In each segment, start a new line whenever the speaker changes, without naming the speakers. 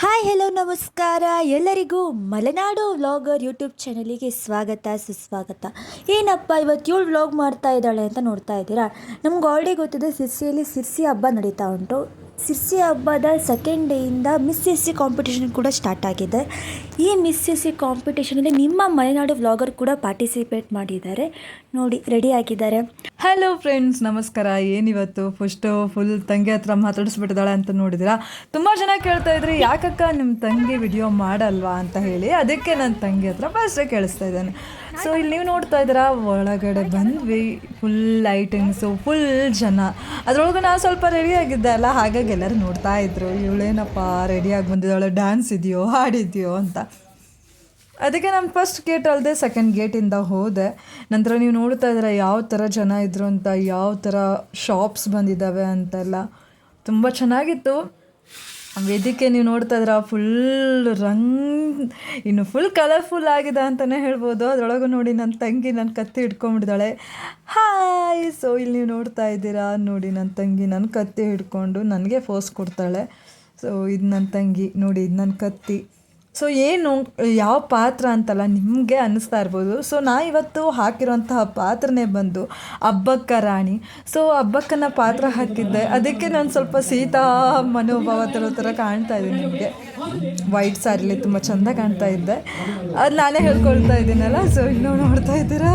Hi hello ನಮಸ್ಕಾರ. ಎಲ್ಲರಿಗೂ Malenadu vlogger YouTube ಚಾನಲಿಗೆ ಸ್ವಾಗತ, ಸುಸ್ವಾಗತ. ಏನಪ್ಪ, ಇವತ್ತು ಇವಳು ವ್ಲಾಗ್ ಮಾಡ್ತಾ ಇದ್ದಾಳೆ ಅಂತ ನೋಡ್ತಾ ಇದ್ದೀರಾ? ನಮ್ಗೆ ಆಲ್ರೆಡಿ ಗೊತ್ತಿದೆ, ಸಿರ್ಸಿಯಲ್ಲಿ ಸಿರ್ಸಿ ಹಬ್ಬ ನಡೀತಾ ಉಂಟು. ಸಿರ್ಸಿ ಹಬ್ಬದ ಸೆಕೆಂಡ್ ಡೇಯಿಂದ ಮಿಸ್ ಎಸ್ ಸಿ ಕಾಂಪಿಟೇಷನ್ ಕೂಡ ಸ್ಟಾರ್ಟ್ ಆಗಿದೆ. ಈ ಮಿಸ್ ಎಸ್ ಸಿ ಕಾಂಪಿಟೇಷನಲ್ಲಿ ನಿಮ್ಮ ಮಲೆನಾಡು ವ್ಲಾಗರ್ ಕೂಡ ಪಾರ್ಟಿಸಿಪೇಟ್ ಮಾಡಿದ್ದಾರೆ. ನೋಡಿ ರೆಡಿ ಆಗಿದ್ದಾರೆ.
ಹಲೋ ಫ್ರೆಂಡ್ಸ್ ನಮಸ್ಕಾರ. ಏನಿವತ್ತು? ಫಸ್ಟು ಫುಲ್ ತಂಗಿ ಹತ್ರ ಮಾತಾಡಿಸ್ಬಿಟ್ಟಿದ್ದಾಳೆ ಅಂತ ನೋಡಿದಿರಾ ತುಂಬ ಜನ ಕೇಳ್ತಾ ಇದ್ರಿ, ಯಾಕಕ್ಕ ನಿಮ್ಮ ತಂಗಿ ವಿಡಿಯೋ ಮಾಡಲ್ವಾ ಅಂತ ಹೇಳಿ. ಅದಕ್ಕೆ ನನ್ನ ತಂಗಿ ಹತ್ರ ಫಸ್ಟೇ ಕೇಳಿಸ್ತಾ ಇದ್ದಾನೆ. ಸೊ ಇಲ್ಲಿ ನೀವು ನೋಡ್ತಾ ಇದ್ದೀರಾ, ಒಳಗಡೆ ಬಂದ್ವಿ ಫುಲ್ ಲೈಟಿಂಗ್ಸು ಫುಲ್ ಜನ. ಅದರೊಳಗೆ ನಾನು ಸ್ವಲ್ಪ ರೆಡಿ ಆಗಿದ್ದೆ ಅಲ್ಲ, ಹಾಗಾಗಿ ಎಲ್ಲರೂ ನೋಡ್ತಾ ಇದ್ರು. ಇವಳೇನಪ್ಪ ರೆಡಿಯಾಗಿ ಬಂದಿದ್ದಾಳೆ ಡ್ಯಾನ್ಸ್ ಇದೆಯೋ, ಹಾಡಿದ್ಯೋ ಅಂತ. ಅದಕ್ಕೆ ನಾನು ಫಸ್ಟ್ ಗೇಟ್ ಅಲ್ಲದೆ ಸೆಕೆಂಡ್ ಗೇಟಿಂದ ಹೋದೆ. ನಂತರ ನೀವು ನೋಡ್ತಾ ಇದ್ದೀರಾ, ಯಾವ ಥರ ಜನ ಇದ್ರು ಅಂತ, ಯಾವ ಥರ ಶಾಪ್ಸ್ ಬಂದಿದ್ದಾವೆ ಅಂತೆಲ್ಲ. ತುಂಬ ಚೆನ್ನಾಗಿತ್ತು. ವೇದಿಕೆ ನೀವು ನೋಡ್ತಾ ಇದ್ದೀರಾ ಫುಲ್ ರಂಗ್ ಇನ್ನು ಫುಲ್ ಕಲರ್ಫುಲ್ ಆಗಿದೆ ಅಂತಲೇ ಹೇಳ್ಬೋದು. ಅದರೊಳಗೆ ನೋಡಿ ನನ್ನ ತಂಗಿ ನನ್ನ ಕತ್ತಿ ಹಿಡ್ಕೊಂಡ್ಬಿಡ್ದಾಳೆ. ಹಾಯ್ ಸೊ ಇಲ್ಲಿ ನೀವು ನೋಡ್ತಾ ಇದ್ದೀರಾ, ನೋಡಿ ನನ್ನ ತಂಗಿ ನನ್ನ ಕತ್ತಿ ಹಿಡ್ಕೊಂಡು ನನಗೆ ಫೋಸ್ ಕೊಡ್ತಾಳೆ. ಸೊ ಇದು ನನ್ನ ತಂಗಿ, ನೋಡಿ ಇದು ನನ್ನ ಕತ್ತಿ. ಸೊ ಏನು ಯಾವ ಪಾತ್ರ ಅಂತಲ್ಲ ನಿಮಗೆ ಅನ್ನಿಸ್ತಾ ಇರ್ಬೋದು. ಸೊ ನಾ ಇವತ್ತು ಹಾಕಿರುವಂತಹ ಪಾತ್ರನೇ ಬಂದು ಹಬ್ಬಕ್ಕ ರಾಣಿ. ಸೊ ಅಬ್ಬಕ್ಕನ ಪಾತ್ರ ಹಾಕಿದ್ದೆ. ಅದಕ್ಕೆ ನಾನು ಸ್ವಲ್ಪ ಸೀತಾ ಮನೋಭಾವ ತರೋ ಥರ ಕಾಣ್ತಾ ಇದ್ದೀನಿ ನಿಮಗೆ. ವೈಟ್ ಸ್ಯಾರಿಲಿ ತುಂಬ ಚೆಂದ ಕಾಣ್ತಾ ಇದ್ದೆ. ಅದು ನಾನೇ ಹೇಳ್ಕೊಳ್ತಾ ಇದ್ದೀನಲ್ಲ. ಸೊ ಇನ್ನೂ ನೋಡ್ತಾ ಇದ್ದೀರಾ?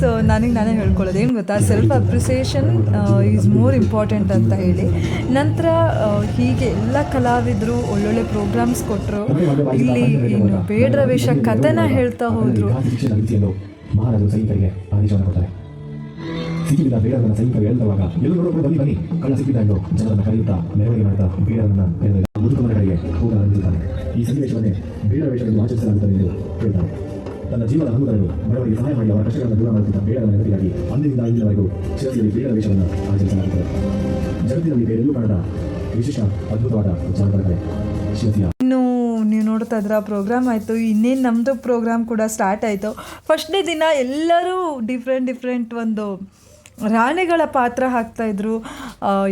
ಸೊ ನನಗೆ ನಾನೇ ಹೇಳ್ಕೊಳ್ಳೋದು, ಏನು ಗೊತ್ತಾ? Self appreciation is more important ಅಂತ ಹೇಳಿ. ನಂತರ ಹೀಗೆ ಎಲ್ಲ ಕಲಾವಿದರು, ಒಳ್ಳೊಳ್ಳೆ ಪ್ರೋಗ್ರಾಮ್ಸ್ ಕೊಟ್ಟರು ಇಲ್ಲಿ ಏನು ಬೇಡ್ರ ವೇಷ ಕಥೆನ ಹೇಳ್ತಾ ಹೋದರು.
ಬೇಡವನ್ನ ಮಹಾರಾಜರು ಬೇಡರನ್ನ ಸೈನಿಕರು ಹೇಳಿದವಾಗ ಎಲ್ಲರೂ ಕೂಡ ಬನ್ನಿ ಬನ್ನಿ. ಕಳ್ಳ ಸಿಕ್ಕಿದ ಎಂದು ಜನರನ್ನ ಕರೆಯುತ್ತಾ, ಮೆರವಣಿಗೆ ಮಾಡುತ್ತಾ ಬೇಡರನ್ನ ಮುದುಕಮನ ಕಡೆಗೆ ಹೋಗಲಾರಂಭಿಸುತ್ತಾನೆ ಈ ಸನ್ನಿವೇಶವನ್ನೇ ಬೇಡ ವೇಷವೆಂದು ಆಚರಿಸಲಾಗುತ್ತದೆ ಎಂದು ಹೇಳ್ತಾರೆ. ತನ್ನ ಜೀವನ ಹಂಗುಗಳನ್ನು ಬಡವರಿಗೆ ಸಹಾಯ ಮಾಡಿ ಅವರ ಕಷ್ಟಗಳನ್ನು ದೂರ ಮಾಡುತ್ತಿದ್ದ ಬೇಡರ ನೆನಪಿಗಾಗಿ ಅಂದಿನಿಂದ ಇಂದಿನವರೆಗೂ ಶಿರಸಿಯಲ್ಲಿ ಬೇಡ ವೇಷವನ್ನು ಆಚರಿಸಲಾಗುತ್ತದೆ. ಜಗತ್ತಿನಲ್ಲಿ ಬೇರೆಲ್ಲೂ ಕಾಣದ ವಿಶೇಷ ಅದ್ಭುತವಾದ ಜಾನಪದ ಶಿರಸಿಯ
ಇನ್ನು ನೀವು ನೋಡ್ತಾ ಇದ್ರ ಪ್ರೋಗ್ರಾಮ್ ಆಯಿತು, ಇನ್ನೇನು ನಮ್ಮದು ಪ್ರೋಗ್ರಾಮ್ ಕೂಡ ಸ್ಟಾರ್ಟ್ ಆಯಿತು. ಫಸ್ಟ್ನೇ ದಿನ ಎಲ್ಲರೂ ಡಿಫ್ರೆಂಟ್ ಡಿಫ್ರೆಂಟ್ ಒಂದು ರಾಣಿಗಳ ಪಾತ್ರ ಹಾಕ್ತಾಯಿದ್ರು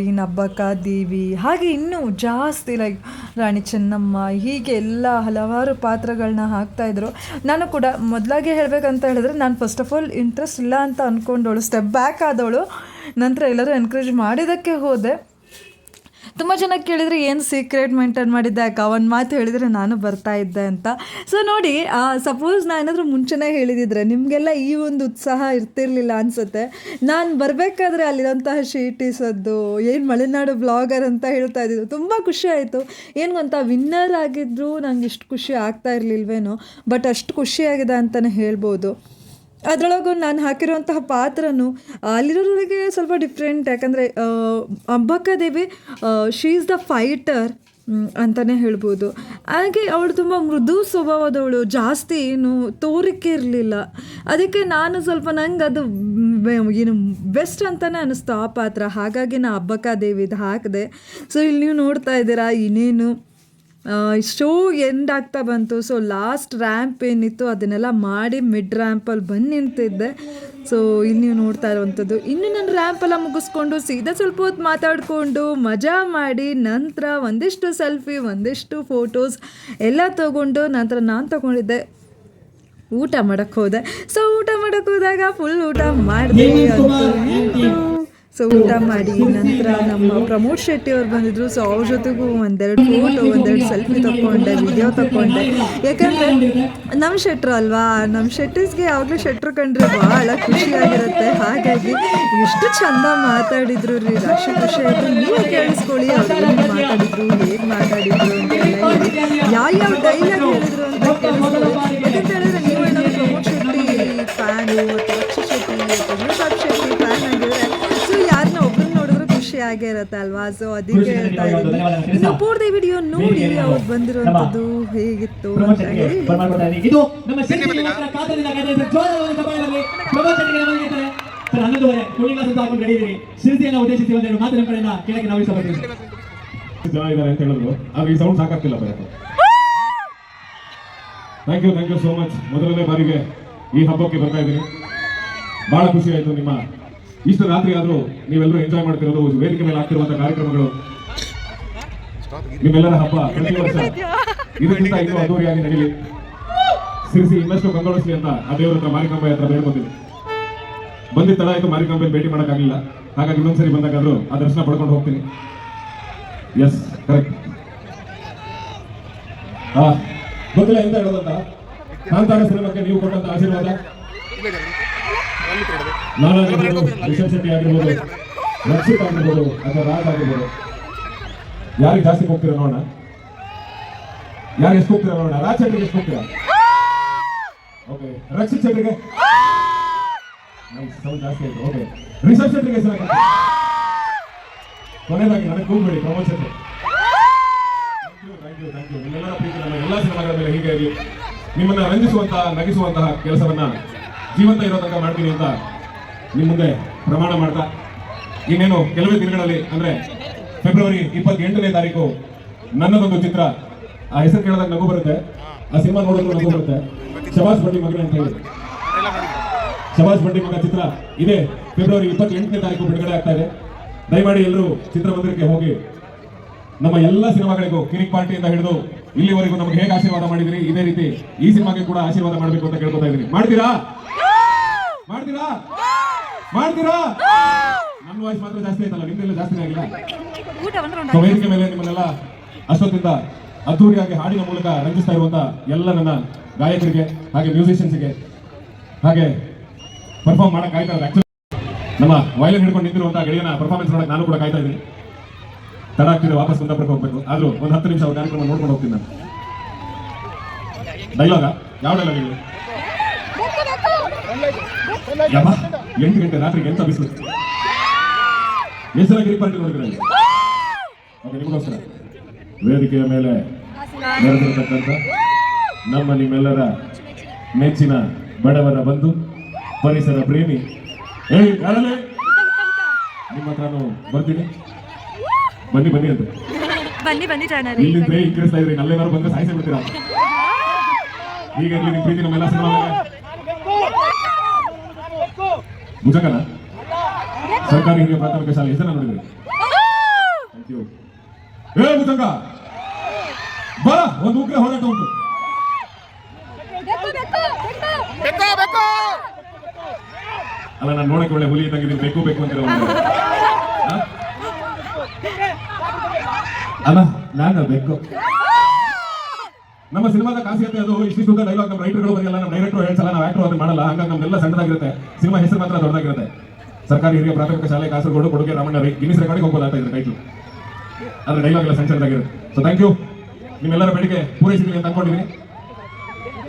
ಈ ನಬ್ಬಕ್ಕ, ದೇವಿ, ಹಾಗೆ ಇನ್ನೂ ಜಾಸ್ತಿ ಲೈಕ್ ರಾಣಿ ಚೆನ್ನಮ್ಮ, ಹೀಗೆ ಎಲ್ಲ ಹಲವಾರು ಪಾತ್ರಗಳನ್ನ ಹಾಕ್ತಾಯಿದ್ರು ನಾನು ಕೂಡ ಮೊದಲಾಗೆ ಹೇಳಬೇಕಂತ ಹೇಳಿದ್ರೆ, ನಾನು ಫಸ್ಟ್ ಆಫ್ ಆಲ್ ಇಂಟ್ರೆಸ್ಟ್ ಇಲ್ಲ ಅಂತ ಅಂದ್ಕೊಂಡವಳು ಸ್ಟೆಪ್ ಬ್ಯಾಕ್ ಆದವಳು ನಂತರ ಎಲ್ಲರೂ ಎನ್ಕರೇಜ್ ಮಾಡಿದ್ದಕ್ಕೆ ಹೋದೆ. ತುಂಬ ಜನ ಕೇಳಿದರೆ ಏನು ಸೀಕ್ರೆಟ್ ಮೇಂಟೈನ್ ಮಾಡಿದ್ದೆ ಅಕ್ಕ? ಒಂದು ಮಾತು ಹೇಳಿದರೆ ನಾನು ಬರ್ತಾ ಇದ್ದೆ ಅಂತ. ಸೊ ನೋಡಿ ಸಪೋಸ್ ನಾನು ಏನಾದರೂ ಮುಂಚೆನೇ ಹೇಳಿದಿದ್ರೆ ನಿಮಗೆಲ್ಲ ಈ ಒಂದು ಉತ್ಸಾಹ ಇರ್ತಿರ್ಲಿಲ್ಲ ಅನಿಸುತ್ತೆ. ನಾನು ಬರಬೇಕಾದ್ರೆ ಅಲ್ಲಿರೋಂತಹ ಶೀಟೀಸದ್ದು, ಏನು ಮಲೆನಾಡು ಬ್ಲಾಗರ್ ಅಂತ ಹೇಳ್ತಾ ಇದ್ದಿದ್ದು ತುಂಬ ಖುಷಿ ಆಯಿತು. ಏನು ಅಂತ ವಿನ್ನರ್ ಆಗಿದ್ದರೂ ನಂಗೆ ಇಷ್ಟು ಖುಷಿ ಆಗ್ತಾ ಇರಲಿಲ್ವೇನೋ ಬಟ್ ಅಷ್ಟು ಖುಷಿಯಾಗಿದೆ ಅಂತಲೇ ಹೇಳ್ಬೋದು. ಅದರೊಳಗೂ ನಾನು ಹಾಕಿರುವಂತಹ ಪಾತ್ರನು ಅಲ್ಲಿರೋರಿಗೆ ಸ್ವಲ್ಪ ಡಿಫ್ರೆಂಟ್ ಯಾಕಂದರೆ Ambakka Devi she is the fighter ಅಂತಲೇ ಹೇಳ್ಬೋದು. ಹಾಗೆ ಅವಳು ತುಂಬ ಮೃದು ಸ್ವಭಾವದವಳು, ಜಾಸ್ತಿ ಏನು ತೋರಿಕೆ ಇರಲಿಲ್ಲ. ಅದಕ್ಕೆ ನಾನು ಸ್ವಲ್ಪ ನಂಗೆ ಅದು ಏನು ಬೆಸ್ಟ್ ಅಂತಲೇ ಅನ್ನಿಸ್ತು ಆ ಪಾತ್ರ. ಹಾಗಾಗಿ ನಾ ಹಬ್ಬಕ್ಕ ದೇವಿದು ಹಾಕಿದೆ. ಸೊ ಇಲ್ಲಿ ನೀವು ನೋಡ್ತಾ ಇದ್ದೀರಾ, ಇನ್ನೇನು ಶೋ ಎಂಡ್ ಆಗ್ತಾ ಬಂತು. ಸೊ ಲಾಸ್ಟ್ ರ್ಯಾಂಪ್ ಏನಿತ್ತು ಅದನ್ನೆಲ್ಲ ಮಾಡಿ ಮಿಡ್ ರ್ಯಾಂಪಲ್ಲಿ ಬಂದು ನಿಂತಿದ್ದೆ. ಸೊ ಇಲ್ಲಿ ನೀವು ನೋಡ್ತಾ ಇರುವಂಥದ್ದು ಇನ್ನು ನಾನು ರ್ಯಾಂಪೆಲ್ಲ ಮುಗಿಸ್ಕೊಂಡು ಸೀದಾ ಸ್ವಲ್ಪ ಹೊತ್ತು ಮಾತಾಡಿಕೊಂಡು ಮಜಾ ಮಾಡಿ ನಂತರ ಒಂದಿಷ್ಟು ಸೆಲ್ಫಿ ಒಂದಿಷ್ಟು ಫೋಟೋಸ್ ಎಲ್ಲ ತೊಗೊಂಡು ನಂತರ ನಾನು ತೊಗೊಂಡಿದ್ದೆ. ಊಟ ಮಾಡೋಕ್ಕೆ ಹೋದೆ. ಸೊ ಊಟ ಮಾಡೋಕ್ಕೆ ಹೋದಾಗ ಫುಲ್ ಊಟ ಮಾಡಿದೆ. ಸೊ ಊಟ ಮಾಡಿ, ನಂತರ ನಮ್ಮ ಪ್ರಮೋದ್ ಶೆಟ್ಟಿ ಅವ್ರು ಬಂದಿದ್ರು. ಸೊ ಅವ್ರ ಜೊತೆಗೂ ಒಂದೆರಡು ಫೋಟೋ ಒಂದೆರಡು ಸೆಲ್ಫಿ ತಕೊಂಡೆ ವಿಡಿಯೋ ತಕೊಂಡೆ ಯಾಕಂದರೆ ನಮ್ಮ ಶೆಟ್ರು ಅಲ್ವಾ? ನಮ್ಮ ಶೆಟ್ಟಿಸ್ಗೆ ಯಾವಾಗಲೂ ಶೆಟ್ರು ಕಂಡ್ರೆ ಭಾಳ ಖುಷಿಯಾಗಿರುತ್ತೆ. ಹಾಗಾಗಿ ಎಷ್ಟು ಚಂದ ಮಾತಾಡಿದ್ರು ರೀ, ರಾಶಿ ಖುಷಿ ಆಯಿತು. ನೀವು ಕೇಳಿಸ್ಕೊಳ್ಳಿ, ಅವ್ರು ಮಾತಾಡಿದ್ರು, ಹೇಗೆ ಮಾತಾಡಿದ್ರು ಅಂತೆಲ್ಲ ಯಾವ ಯಾವ್ಯಾವ ಡೈಲಾಗ್ ಹೇಳಿದ್ರು ಅಂತ ಕೇಳಿಸ್ಕೊಳ್ಳಿ. ಇರುತ್ತೆ ಅಲ್ವಾ? ಸೊ ಅದಕ್ಕೆ ಹೇಳ್ತಾ ಇದ್ದೀನಿ ಇನ್ನು ಪೂರ್ತಿ ವಿಡಿಯೋ ನೋಡಿ ಅವ್ರು ಬಂದಿರುವಂಥದ್ದು ಹೇಗಿತ್ತು ಅಂತ
ಹನ್ನೊಂದುವರೆ ಅಂತ ಹಾಕೊಂಡು ಉದ್ದೇಶಿಸಿ ಒಂದೆರಡು ಕಡೆಯಿಂದ ಕೇಳಕ್ಕೆ ನಾವು ಇಷ್ಟಪಡ್ತೀವಿ
ಜನ ಇದ್ದಾರೆ ಅಂತ ಹೇಳಿದ್ರು. ಆದ್ರೆ ಈ ಸೌಂಡ್ ಸಾಕಾಗ್ತಿಲ್ಲ ಬರಕ್ಕೆ thank you thank you so much ಮೊದಲನೇ ಬಾರಿಗೆ ಈ ಹಬ್ಬಕ್ಕೆ ಬರ್ತಾ ಇದ್ದೀನಿ. ಬಹಳ ಖುಷಿ ಆಯ್ತು ನಿಮ್ಮ ಇಷ್ಟು ರಾತ್ರಿ ಆದರೂ ನೀವೆಲ್ಲರೂ ಎಂಜಾಯ್ ಮಾಡ್ತಿರೋದು ವೇದಿಕೆ ಮೇಲೆ ಆಗ್ತಿರುವಂತಹ ಕಾರ್ಯಕ್ರಮಗಳು. ನಿಮ್ಮೆಲ್ಲರ ಹಬ್ಬ ಪ್ರತಿ ವರ್ಷ ಇದರಿಂದ ಇನ್ನೂ ಅದ್ದೂರಿಯಾಗಿ ನಡೀಲಿ. ಸಿರಿಸಿ ಇನ್ನಷ್ಟು ಕಂಗೊಳಿಸಿ ಅಂತ ಆ ದೇವರ ಹತ್ರ ಮಾರಿಕಾಂಬೆ ಹತ್ರ ಬೇಡ್ಕೊತೀನಿ. ಬಂದಿದ್ದ ತಡ ಆಯ್ತು ಮಾರಿಕಾಂಬೆ ಭೇಟಿ ಮಾಡೋಕ್ಕಾಗಲಿಲ್ಲ. ಹಾಗಾಗಿ ಇನ್ನೊಂದ್ಸರಿ ಬಂದಾಗಾದ್ರೂ ಆ ದರ್ಶನ ಪಡ್ಕೊಂಡು ಹೋಗ್ತೀನಿ. ಎಸ್ ಕರೆಕ್ಟ್ ಹಾ ಗೊತ್ತಿಲ್ಲ ಎಂತ ಹೇಳೋದಂತ? ಕಾಂತಾರ ಸಿನಿಮಾಕ್ಕೆ ನೀವು ಕೊಟ್ಟಂತ ಆಶೀರ್ವಾದ? ನಾನಾಗಿರ್ಬೋದು ರಿಷಬ್ ಶೆಟ್ಟಿ ಆಗಿರ್ಬೋದು, ರಕ್ಷಿತ್ ಆಗಿರ್ಬೋದು ಅಥವಾ ರಾಜ್ ಆಗಿರ್ಬೋದು. ಯಾರಿಗೆ ಜಾಸ್ತಿ ಹೋಗ್ತೀರಾ ನೋಡೋಣ? ಯಾರು ಎಷ್ಟು ಹೋಗ್ತೀರಾ ನೋಡೋಣ? ರಾಜ್ ಶೆಟ್ಟಿಗೆ ಎಷ್ಟು ಹೋಗ್ತೀರಾ ಓಕೆ ರಕ್ಷಿತ್ ಶೆಟ್ಟಿಗೆ ಜಾಸ್ತಿ ಆಯ್ತು. ಓಕೆ ರಿಷಬ್ ಶೆಟ್ಟಿಗೆ ಸರ್. ಕೊನೆಯದಾಗಿ ನನಗೆ ಕೂಗ್ಬೇಡಿ Pramod Shetty you thank you ನಿಮ್ಮೆಲ್ಲರ ಪ್ರೀತಿ ಎಲ್ಲ ಸಿನಿಮಾಗಳ ಮೇಲೆ ಹೀಗೆ ಇರಲಿ. ನಿಮ್ಮನ್ನ ರಂಜಿಸುವಂತಹ, ನಗಿಸುವಂತಹ ಕೆಲಸವನ್ನ ಜೀವಂತ ಇರೋ ತನಕ ಮಾಡ್ತೀನಿ ಅಂತ ನಿಮ್ಮ ಮುಂದೆ ಪ್ರಮಾಣ ಮಾಡ್ತಾ. ಇನ್ನೇನು ಕೆಲವೇ ದಿನಗಳಲ್ಲಿ, ಅಂದ್ರೆ ಫೆಬ್ರವರಿ ಇಪ್ಪತ್ತೆಂಟನೇ ತಾರೀಕು ನನ್ನದೊಂದು ಚಿತ್ರ. ಆ ಹೆಸರು ಕೇಳಿದಾಗ ನಗು ಬರುತ್ತೆ. ಆ ಸಿನಿಮಾ ನೋಡಿದ್ರು ನಗು ಬರುತ್ತೆ. ಶಬಾಸ್ ಬಡ್ಡಿ ಮಗನೇ ಅಂತ ಹೇಳಿ. ಶಬಾಸ್ ಬಡ್ಡಿ ಮಗ ಚಿತ್ರ ಇದೇ. ಫೆಬ್ರವರಿ ಇಪ್ಪತ್ತೆಂಟನೇ ತಾರೀಕು ಬಿಡುಗಡೆ ಆಗ್ತಾ ಇದೆ. ದಯಮಾಡಿ ಎಲ್ಲರೂ ಚಿತ್ರಮಂದಿರಕ್ಕೆ ಹೋಗಿ. ನಮ್ಮ ಎಲ್ಲ ಸಿನಿಮಾಗಳಿಗೂ ಕಿರಿಕ್ ಪಾರ್ಟಿಯಿಂದ ಹಿಡಿದು ಇಲ್ಲಿವರೆಗೂ ನಮ್ಗೆ ಹೇಗೆ ಆಶೀರ್ವಾದ ಮಾಡಿದಿರಿ, ಇದೇ ರೀತಿ ಈ ಸಿನಿಮಾಗೆ ಕೂಡ ಆಶೀರ್ವಾದ ಮಾಡಬೇಕು ಅಂತ ಕೇಳ್ಕೊತಾ ಇದ್ದೀನಿ. ಮಾಡ್ತೀರಾ? ಮಾಡ್ತೀರಾ? ಮಾಡ್ತೀರಾ? ನನ್ನ ವಾಯ್ಸ್ ಮಾತ್ರ ಜಾಸ್ತಿ ಆಯ್ತಲ್ಲ ನಿಮ್ದೆಲ್ಲ ಜಾಸ್ತಿ ಆಗಿಲ್ಲ? ವೇದಿಕೆ ಮೇಲೆ ನಿಮ್ಮನ್ನೆಲ್ಲ ಅಷ್ಟೊತ್ತಿಂದ ಅದ್ದೂರಿಯಾಗಿ ಹಾಡಿನ ಮೂಲಕ ರಂಜಿಸ್ತಾ ಇರುವಂತ ಎಲ್ಲ ನನ್ನ ಗಾಯಕರಿಗೆ ಹಾಗೆ ಮ್ಯೂಸಿಷಿಯನ್ಸ್ಗೆ ಹಾಗೆ ಪರ್ಫಾರ್ಮ್ ಮಾಡಕ್ ಕಾಯ್ತಾ ಇದ್ದಾರೆ. ಆಕ್ಚುಲಿ ನಮ್ಮ ವಯಲಿನ್ ಹಿಡ್ಕೊಂಡು ನಿಂತಿರುವಂತ ಗೆಳೆಯನ ಪರ್ಫಾರ್ಮೆನ್ಸ್ ನೋಡಕ್ ನಾನು ಕೂಡ ಕಾಯ್ತಾ ಇದ್ದೀನಿ. ತಡ ಆಗ್ತಿದೆ ವಾಪಸ್ ಕುಂದಾಪುರಕ್ಕೆ ಹೋಗ್ಬೇಕು. ಆದ್ರೂ ಒಂದು ಹತ್ತು ನಿಮಿಷ ಅವ್ರ ಕಾರ್ಯಕ್ರಮ ನೋಡ್ಕೊಂಡು ಹೋಗ್ತೀನಿ ನಾನು. ಡೈಲಾಗ ಯಾವ ಡೈಲಾಗ್ ಇದು? ಯಮ್ಮ ಎಂಟು ಗಂಟೆ ರಾತ್ರಿಗೆ ಎಂತ ಬಿಸಿಲು? ಎಷ್ಟು ಸಲ ಗಿರಿ ಪಾರ್ಟಿ ಓಕೆ ನಿಮಗೋಸ್ಕರ. ವೇದಿಕೆಯ ಮೇಲೆ ನಡೆದಿರತಕ್ಕಂಥ ನಮ್ಮ ನಿಮ್ಮೆಲ್ಲರ ನೆಚ್ಚಿನ ಬಡವರ ಬಂಧು ಪರಿಸರ ಪ್ರೇಮಿ ಏಯ್ ಯಾರಲ್ಲೇ ನಿಮ್ಮ ಹತ್ರನು ಬರ್ತೀನಿ. ಬನ್ನಿ ಬನ್ನಿ ಅಂತ.
ಬನ್ನಿ ಬನ್ನಿ ಇಲ್ಲಿ
ಇಲ್ಲಿಂದ್ರೆ ಇಕ್ಕಿಸ್ತಾ ಇದ್ರಿ ನಲ್ಲೇನಾದ್ರು ಬಂದ್ರೆ ಸಾಯಿಸಿ ಬಿಡ್ತೀರಾ? ಈಗ ಇಲ್ಲಿ ಪ್ರೀತಿ ನಮ್ಮೆಲ್ಲ ಸಿನಿಮಾ ಭುಜಂಗನ ಸರ್ಕಾರಿ ಹಿರಿಯ ಪ್ರಾಥಮಿಕ ಶಾಲೆ ಹೆಸರನ್ನ ನೋಡಿದ್ರಿ? ಏ ಭುಜಂಗ ಬಾ ಒಂದು ಉಗ್ರ ಹೋರಾಟ ಉಂಟು. ಅಲ್ಲ ನಾನು ನೋಡಕ್ಕೆ ಒಳ್ಳೆ ಹುಲಿ ಇದ್ದಂಗೆ ಬೇಕು ಬೇಕು ಅಂತ ಅಲ್ಲ ನಾನು ಬೇಕು ನಮ್ಮ ಸಿನಿಮಾದ ಖಾಸಿಯತೆ ಅದು. ಇಷ್ಟಿಷ್ಟು ಡೈಲಾಗ್ ನಮ್ಮ ರೈಟರ್ಗಳು ಬರೆಯಲ್ಲ ನಮ್ಮ ಡೈರೆಕ್ಟರ್ ಹೇಳ್ಸಲ್ಲ ನಾವು ಆಕ್ಟರ್ ಅದನ್ನ ಮಾಡಲ್ಲ. ಹಂಗಾಗಿ ನಮ್ದೆಲ್ಲ ಸಣ್ಣದಾಗಿರುತ್ತೆ. ಸಿನಿಮಾ ಹೆಸರು ಮಾತ್ರ ದೊಡ್ಡದಾಗಿರುತ್ತೆ. ಸರ್ಕಾರಿ ಹಿರಿಯ ಪ್ರಾಥಮಿಕ ಶಾಲೆ ಕಾಸರಗೋಡು ಕೊಡುಗೆ ರಾಮಣ್ಣ ರೈ ಗಿನ್ನಿಸ್ ರೆಕಾರ್ಡಿಗೆ ಹೋಗ್ಬೋದಾಗ್ತಾ ಇದೆ ಟೈಟ್ಲು ಆದ್ರೆ ಡೈಲಾಗ್ ಎಲ್ಲ ಸಣ್ಣ ಸಣ್ಣದಾಗಿರುತ್ತೆ. ಸೊ ಥ್ಯಾಂಕ್ ಯು ನಿಮ್ಮೆಲ್ಲರ ಬೇಡಿಕೆ ಪೂರೈಸಿದ್ದೀನಿ ಅಂತ ಅನ್ಕೊಂಡಿದ್ದೀನಿ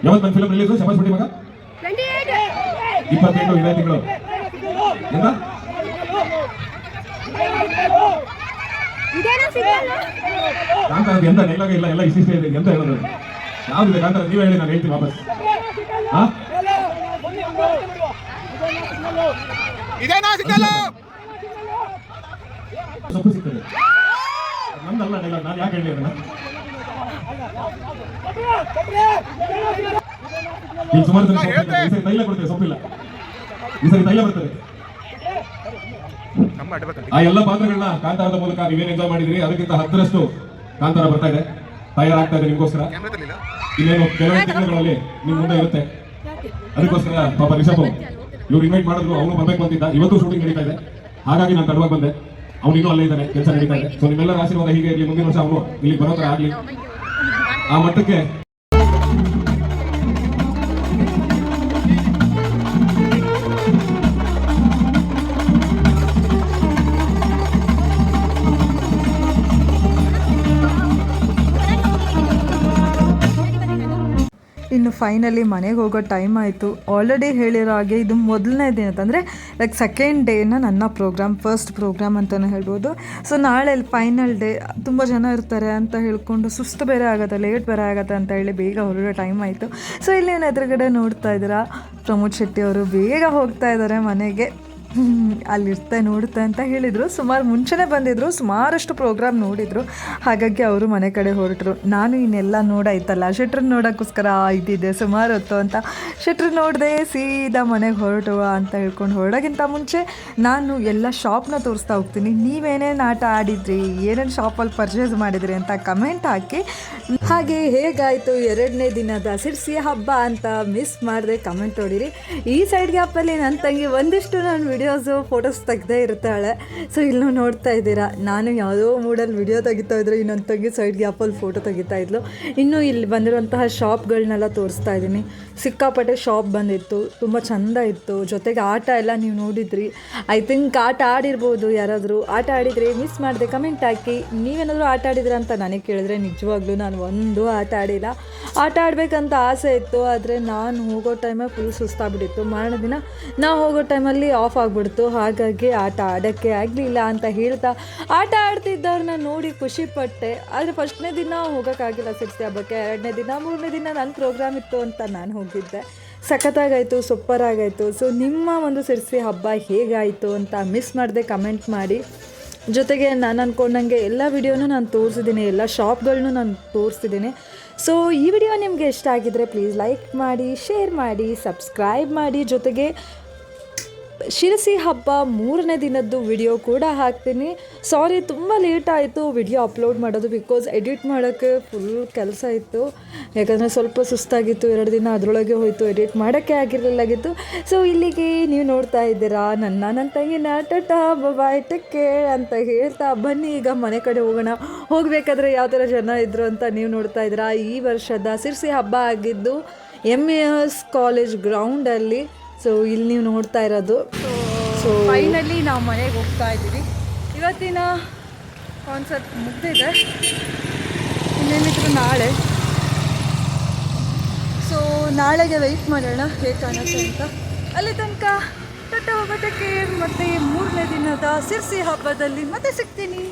ಯಾವತ್ತು ನನ್ನ ಫಿಲ್ಮ್ ರಿಲೀಸು ಶಬಾಸ್ ಬಿಡಿ ಮಗ? ಇಪ್ಪತ್ತೆಂಟು ಇದೇ ತಿಂಗಳು. ಎಂತ? ಎಂತ ಡೈಲಾಗ್ ಇಲ್ಲ ಎಲ್ಲ ಇಷ್ಟಿಷ್ಟೇ ಇದೆ. ಎಂತ ಹೇಳೋದು? ಯಾವ್ದಿದೆ ಬೇಕಂದ್ರೆ ನೀವೇ ಹೇಳಿ ನಾನು ಹೇಳ್ತೀನಿ ವಾಪಸ್. ಹಾ?
ಇದೇನಾ ಸಿಗ್ನಲ್
ಸೊಪ್ಪು ಸಿಗ್ತದೆ. ನಂದಲ್ಲ ಇಲ್ಲ ನಾನು ಯಾಕೆ ಹೇಳಿ ಅದನ್ನ? ಈಗ ಸುಮಾರು ಸೊಪ್ಪಿಲ್ಲ. ಈ ಸರಿ ತೈಲ ಕೊಡ್ತೇವೆ ಸೊಪ್ಪಿಲ್ಲ. ಈ ಸರಿ ತೈಲ ಬರ್ತದೆ. ಆ ಎಲ್ಲ ಪಾತ್ರಗಳನ್ನ ಕಾಂತಾರದ ಮೂಲಕ ನೀವೇನ್ ಎಂಜಾಯ್ ಮಾಡಿದ್ರಿ? ಅದಕ್ಕಿಂತ ಹತ್ತರಷ್ಟು ಕಾಂತಾರ ಬರ್ತಾ ಇದೆ. ತಯಾರಾಗ್ತಾ ಇದೆ ನಿಮ್ಗೋಸ್ಕರ. ಇನ್ನೇನು ಕೆಲವೇ ತಿಂಗಳುಗಳಲ್ಲಿ ನಿಮ್ ಮುಂದೆ ಇರುತ್ತೆ. ಅದಕ್ಕೋಸ್ಕರ ಪಾಪ ರಿಷಬ್ ಇವ್ರು ಇನ್ವೈಟ್ ಮಾಡಿದ್ರು ಅವನು ಬರ್ಬೇಕು ಅಂತಿದ್ದ ಇವತ್ತು ಶೂಟಿಂಗ್ ನಡೀತಾ ಇದೆ. ಹಾಗಾಗಿ ನಾನು ತಡವಾಗಿ ಬಂದೆ. ಅವ್ನು ಇನ್ನೂ ಅಲ್ಲೇ ಇದ್ದಾನೆ ಕೆಲಸ ನಡೀತಾ ಇದೆ. ಸೊ ನಿಮ್ಮೆಲ್ಲರ ಆಶೀರ್ವಾದ ಹೀಗೆ ಇರಲಿ ಮುಂದಿನ ವರ್ಷ ಅವನು ಇಲ್ಲಿ ಬರೋ ಥರ ಆಗ್ಲಿ. ಆ ಮಟ್ಟಕ್ಕೆ
ಇನ್ನು ಫೈನಲಿ ಮನೆಗೆ ಹೋಗೋ ಟೈಮ್ ಆಯಿತು. ಆಲ್ರೆಡಿ ಹೇಳಿರೋ ಹಾಗೆ ಇದು ಮೊದಲನೇ ದಿನ. ಅಂತಂದರೆ ಲೈಕ್ ಸೆಕೆಂಡ್ ಡೇನ ನನ್ನ ಪ್ರೋಗ್ರಾಮ್ ಫಸ್ಟ್ ಪ್ರೋಗ್ರಾಮ್ ಅಂತಲೇ ಹೇಳ್ಬೋದು. ಸೊ ನಾಳೆ ಫೈನಲ್ ಡೇ ತುಂಬ ಜನ ಇರ್ತಾರೆ ಅಂತ ಹೇಳ್ಕೊಂಡು ಸುಸ್ತು ಬೇರೆ ಆಗುತ್ತೆ ಲೇಟ್ ಬೇರೆ ಆಗುತ್ತೆ ಅಂತ ಹೇಳಿ ಬೇಗ ಹೊರಡೋ ಟೈಮ್ ಆಯಿತು. ಸೊ ಇಲ್ಲಿ ಏನು ಎದುರುಗಡೆ ನೋಡ್ತಾ ಇದ್ದೀರಾ? ಪ್ರಮೋದ್ ಶೆಟ್ಟಿ ಅವರು ಬೇಗ ಹೋಗ್ತಾ ಇದ್ದಾರೆ ಮನೆಗೆ. ಅಲ್ಲಿರ್ತೆ ನೋಡುತ್ತೆ ಅಂತ ಹೇಳಿದರು. ಸುಮಾರು ಮುಂಚೆನೇ ಬಂದಿದ್ದರು ಸುಮಾರಷ್ಟು ಪ್ರೋಗ್ರಾಮ್ ನೋಡಿದರು. ಹಾಗಾಗಿ ಅವರು ಮನೆ ಕಡೆ ಹೊರಟರು. ನಾನು ಇನ್ನೆಲ್ಲ ನೋಡಾಯ್ತಲ್ಲ ಶೆಟ್ರನ್ನ ನೋಡೋಕ್ಕೋಸ್ಕರ ಇದ್ದಿದ್ದೆ ಸುಮಾರು ಹೊತ್ತು ಅಂತ. ಶೆಟ್ರ್ ನೋಡಿದೆ ಸೀದಾ ಮನೆಗೆ ಹೊರಟುವ ಅಂತ ಹೇಳ್ಕೊಂಡು ಹೊರಡೋಕ್ಕಿಂತ ಮುಂಚೆ ನಾನು ಎಲ್ಲ ಶಾಪ್ನ ತೋರಿಸ್ತಾ ಹೋಗ್ತೀನಿ. ನೀವೇನೇನು ಆಟ ಆಡಿದ್ರಿ, ಏನೇನು ಶಾಪಲ್ಲಿ ಪರ್ಚೇಸ್ ಮಾಡಿದ್ರಿ ಅಂತ ಕಮೆಂಟ್ ಹಾಕಿ. ಹಾಗೆ ಹೇಗಾಯಿತು ಎರಡನೇ ದಿನದ ಸಿರ್ಸಿ ಹಬ್ಬ ಅಂತ ಮಿಸ್ ಮಾಡಿದೆ ಕಮೆಂಟ್ ಹೊಡಿರಿ ಈ ಸೈಡ್ ಗ್ಯಾಪಲ್ಲಿ ನನ್ನ ತಂಗಿ ಒಂದಿಷ್ಟು ನಾನು ವಿಡಿಯೋಸು ಫೋಟೋಸ್ ತೆಗ್ದೇ ಇರ್ತಾಳೆ. ಸೊ ಇಲ್ಲೂ ನೋಡ್ತಾ ಇದ್ದೀರಾ, ನಾನು ಯಾವುದೋ ಮೂಡಲ್ಲಿ ವಿಡಿಯೋ ತೆಗಿತಾ ಇದ್ರು, ಇನ್ನೊಂದು ತಂಗಿ ಸೈಡ್ ಗ್ಯಾಪಲ್ಲಿ ಫೋಟೋ ತೆಗಿತಾ ಇದ್ಲು. ಇನ್ನೂ ಇಲ್ಲಿ ಬಂದಿರುವಂತಹ ಶಾಪ್ಗಳನ್ನೆಲ್ಲ ತೋರಿಸ್ತಾ ಇದ್ದೀನಿ. ಸಿಕ್ಕಾಪಟ್ಟೆ ಶಾಪ್ ಬಂದಿತ್ತು, ತುಂಬ ಚೆಂದ ಇತ್ತು. ಜೊತೆಗೆ ಆಟ ಎಲ್ಲ ನೀವು ನೋಡಿದ್ರಿ. ಐ ಥಿಂಕ್ ಆಟ ಆಡಿರ್ಬೋದು ಯಾರಾದರೂ. ಆಟ ಆಡಿದರೆ ಮಿಸ್ ಮಾಡಿದೆ ಕಮೆಂಟ್ ಹಾಕಿ. ನೀವೇನಾದರೂ ಆಟ ಆಡಿದ್ರೆ ಅಂತ ನನಗೆ ಕೇಳಿದ್ರೆ ನಿಜವಾಗ್ಲೂ ನಾನು ಒಂದು ಆಟ ಆಡಿಲ್ಲ. ಆಟ ಆಡಬೇಕಂತ ಆಸೆ ಇತ್ತು, ಆದರೆ ನಾನು ಹೋಗೋ ಟೈಮಲ್ಲಿ ಫುಲ್ ಸುಸ್ತಾಗ್ಬಿಟ್ಟಿತ್ತು. ಮಾರನೇ ದಿನ ನಾವು ಹೋಗೋ ಟೈಮಲ್ಲಿ ಆಫ್ ಆಗಿಬಿಡ್ತು. ಹಾಗಾಗಿ ಆಟ ಆಡೋಕ್ಕೆ ಆಗಲಿಲ್ಲ ಅಂತ ಹೇಳ್ತಾ ಆಟ ಆಡ್ತಿದ್ದವ್ರನ್ನ ನೋಡಿ ಖುಷಿ ಪಟ್ಟೆ. ಆದರೆ ಫಸ್ಟ್ನೇ ದಿನ ಹೋಗೋಕ್ಕಾಗಿಲ್ಲ ಸಿರ್ಸಿ ಹಬ್ಬಕ್ಕೆ. ಎರಡನೇ ದಿನ, ಮೂರನೇ ದಿನ ನನ್ನ ಪ್ರೋಗ್ರಾಮ್ ಇತ್ತು ಅಂತ ನಾನು ಹೋಗಿದ್ದೆ. ಸಖತ್ತಾಗಾಯಿತು ಸೂಪರ್ ಆಗಾಯಿತು. ಸೊ ನಿಮ್ಮ ಒಂದು ಸಿರ್ಸಿ ಹಬ್ಬ ಹೇಗಾಯಿತು ಅಂತ ಮಿಸ್ ಮಾಡದೆ ಕಮೆಂಟ್ ಮಾಡಿ. ಜೊತೆಗೆ ನಾನು ಅಂದ್ಕೊಂಡಂಗೆ ಎಲ್ಲ ವಿಡಿಯೋನೂ ನಾನು ತೋರಿಸಿದ್ದೀನಿ ಎಲ್ಲ ಶಾಪ್ಗಳನ್ನೂ ನಾನು ತೋರಿಸಿದ್ದೀನಿ ಸೊ ಈ ವಿಡಿಯೋ ನಿಮಗೆ ಇಷ್ಟ ಆಗಿದ್ದರೆ ಪ್ಲೀಸ್ ಲೈಕ್ ಮಾಡಿ ಶೇರ್ ಮಾಡಿ ಸಬ್ಸ್ಕ್ರೈಬ್ ಮಾಡಿ. ಜೊತೆಗೆ ಶಿರಸಿ ಹಬ್ಬ ಮೂರನೇ ದಿನದ್ದು ವಿಡಿಯೋ ಕೂಡ ಹಾಕ್ತೀನಿ. ಸಾರಿ ತುಂಬ ಲೇಟ್ ಆಯಿತು ವಿಡಿಯೋ ಅಪ್ಲೋಡ್ ಮಾಡೋದು ಬಿಕಾಸ್ ಎಡಿಟ್ ಮಾಡೋಕ್ಕೆ ಫುಲ್ ಕೆಲಸ ಇತ್ತು. ಯಾಕಂದರೆ ಸ್ವಲ್ಪ ಸುಸ್ತಾಗಿತ್ತು, ಎರಡು ದಿನ ಅದರೊಳಗೆ ಹೋಯಿತು ಎಡಿಟ್ ಮಾಡೋಕ್ಕೆ ಆಗಿರಲಿಲ್ಲಾಗಿತ್ತು ಸೊ ಇಲ್ಲಿಗೆ ನೀವು ನೋಡ್ತಾ ಇದ್ದೀರಾ, ನನ್ನ ನನ್ನ ತಂಗಿನ ಟಟ ಬಾಯ್ ಟಕ್ಕೆ ಅಂತ ಹೇಳ್ತಾ ಬನ್ನಿ. ಈಗ ಮನೆ ಕಡೆ ಹೋಗೋಣ. ಹೋಗಬೇಕಾದ್ರೆ ಯಾವ ಥರ ಜನ ಇದ್ದರು ಅಂತ ನೀವು ನೋಡ್ತಾ ಇದ್ದೀರಾ. ಈ ವರ್ಷದ ಸಿರ್ಸಿ ಹಬ್ಬ ಆಗಿದ್ದು ಎಂ ಎ ಎಸ್ ಕಾಲೇಜ್ ಗ್ರೌಂಡಲ್ಲಿ ಸೊ ಇಲ್ಲಿ ನೀವು ನೋಡ್ತಾ ಇರೋದು. ಸೊ ಫೈನಲಿ ನಾವು ಮನೆಗೆ ಹೋಗ್ತಾ ಇದ್ದೀವಿ. ಇವತ್ತಿನ ಕಾನ್ಸರ್ಟ್ ಮುಗ್ದಿದೆ. ಇನ್ನೇನಿದ್ರು ನಾಳೆ. ಸೊ ನಾಳೆಗೆ ವೆಯ್ಟ್ ಮಾಡೋಣ ಹೇಗೆ ಕಾಣುತ್ತೆ ಅಂತ. ಅಲ್ಲಿ ತನಕ ತಟ್ಟ ಹೋಗೋದಕ್ಕೆ ಮತ್ತೆ ಮೂರನೇ ದಿನದ ಸಿರ್ಸಿ ಹಬ್ಬದಲ್ಲಿ ಮತ್ತೆ ಸಿಗ್ತೀನಿ.